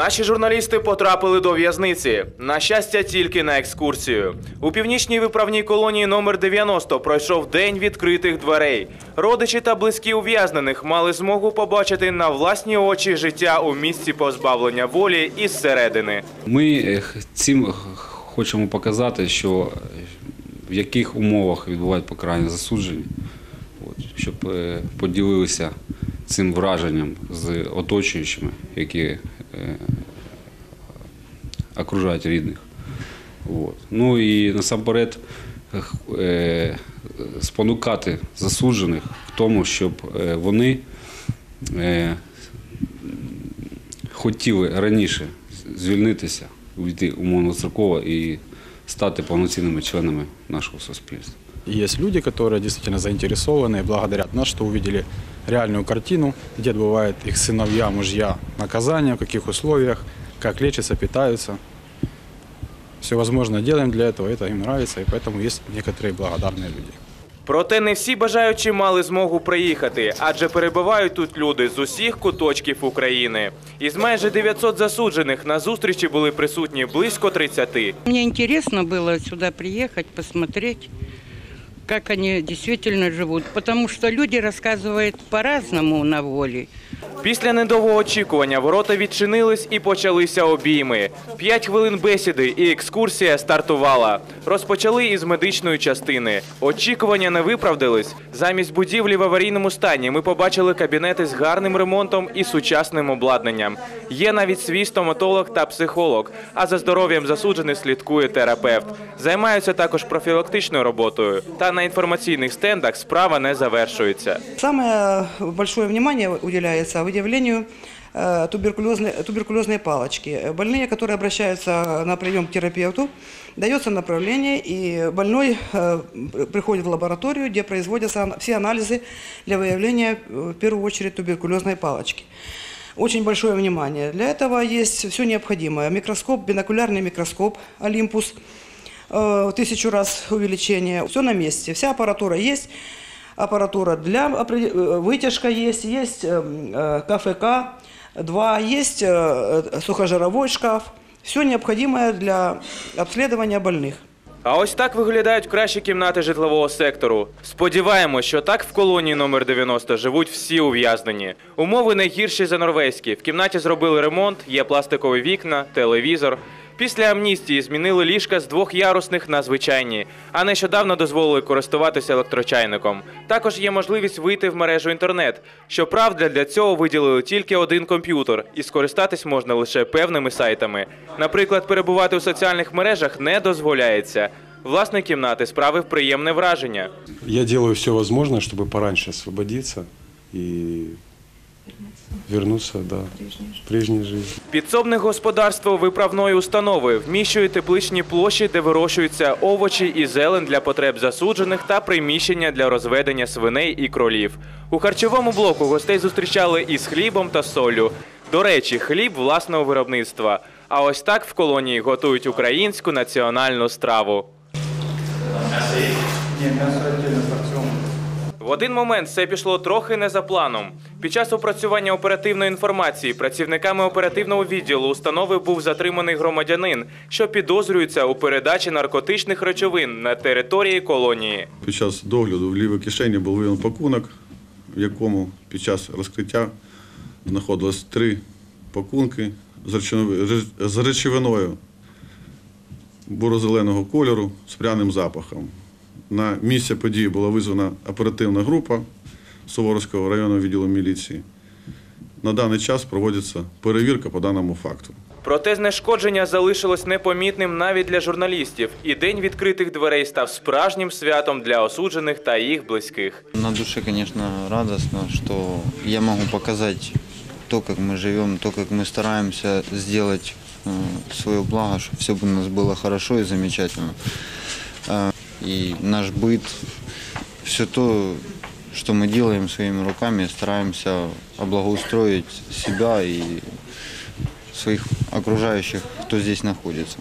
Наші журналісти потрапили до в'язниці. На щастя, тільки на екскурсію. У північній виправній колонії номер 90 пройшов день відкритих дверей. Родичі та близькі ув'язнених мали змогу побачити на власні очі життя у місці позбавлення волі із середини. Ми е, цим хочемо показати, що е, в яких умовах відбувають покарання засуджені, щоб е, поділилися цим враженням з оточуючими, які е, окружають рідних. Ну і насамперед е, спонукати засуджених в тому, щоб е, вони хотіли раніше звільнитися, увійти умовно строково і стати повноцінними членами нашого суспільства. Есть люди, которые действительно заинтересованы и благодарят нас, что увидели реальную картину, где отбывают их сыновья, мужья наказания, в каких условиях, как лечатся, питаются. Все возможное делаем для этого, это им нравится, и поэтому есть некоторые благодарные люди. Проте не всі бажаючі мали змогу приїхати, адже перебувають тут люди з усіх куточків України. Із майже 900 засуджених на зустрічі були присутні близько 30. Мне интересно было сюда приехать, посмотреть, как они действительно живут. Потому что люди рассказывают по-разному на воле. Після недовгого очікування ворота відчинились і почалися обійми. П'ять хвилин бесіди і екскурсія стартувала. Розпочали із медичної частини. Очікування не виправдались. Замість будівлі в аварійному стані ми побачили кабінети з гарним ремонтом і сучасним обладнанням. Є навіть свій стоматолог та психолог. А за здоров'ям засуджених слідкує терапевт. Займаються також профілактичною роботою. Та на інформаційних стендах справа не завершується. Самое большое внимание уделяется выявлению э, туберкулезной, туберкулезной палочки. Больные, которые обращаются на прием к терапевту, дается направление, и больной э, при- приходит в лабораторию, где производятся все анализы для выявления, э, в первую очередь, туберкулезной палочки. Очень большое внимание. Для этого есть все необходимое. Микроскоп, бинокулярный микроскоп «Олимпус», в тысячу раз увеличение. Все на месте, вся аппаратура есть. Аппаратура для опре- э, вытяжка есть, есть эм, э, КФК, два, есть э, э, сухожировой шкаф. Все необходимое для обследования больных. А ось так виглядають кращі кімнати житлового сектору. Сподіваємось, що так в колонії номер 90 живуть всі ув'язнені. Умови не гірші за норвезькі. В кімнаті зробили ремонт, є пластикові вікна, телевізор. Після амністії змінили ліжка з двохярусних на звичайні, а нещодавно дозволили користуватися електрочайником. Також є можливість вийти в мережу інтернет. Щоправда, для цього виділили тільки один комп'ютер, і скористатись можна лише певними сайтами. Наприклад, перебувати у соціальних мережах не дозволяється. Власник кімнати справив приємне враження. Я делаю все возможное, чтобы пораньше освободиться и вернуться да, к прежней жизни. Підсобне господарство виправної установи вміщує тепличні площі, де вирощуються овочі і зелень для потреб засуджених та приміщення для розведення свиней і кролів. У харчовому блоку гостей зустрічали із хлібом та солью. До речі, хліб власного виробництва. А ось так в колонії готують українську національну страву. В один момент все пішло трохи не за планом. Під час опрацювання оперативної інформації працівниками оперативного відділу установи був затриманий громадянин, що підозрюється у передачі наркотичних речовин на території колонії. Під час догляду в лівій кишені був виявлений пакунок, в якому під час розкриття знаходилось три пакунки з речовиною- буро-зеленого кольору з пряним запахом. На місце події була визвана оперативна група Суворовського районного відділу міліції. На даний час проводиться перевірка по даному факту. Проте знешкодження залишилось непомітним навіть для журналістів, і день відкритих дверей став справжнім святом для осуджених та їх близьких. На душе, конечно, радостно, что я могу показать то, как мы живем, то, как мы стараемся сделать э, свое благо, чтобы все у нас было хорошо и замечательно. Э, И наш быт, все то, что мы делаем своими руками, стараемся облагоустроить себя и своих окружающих, кто здесь находится.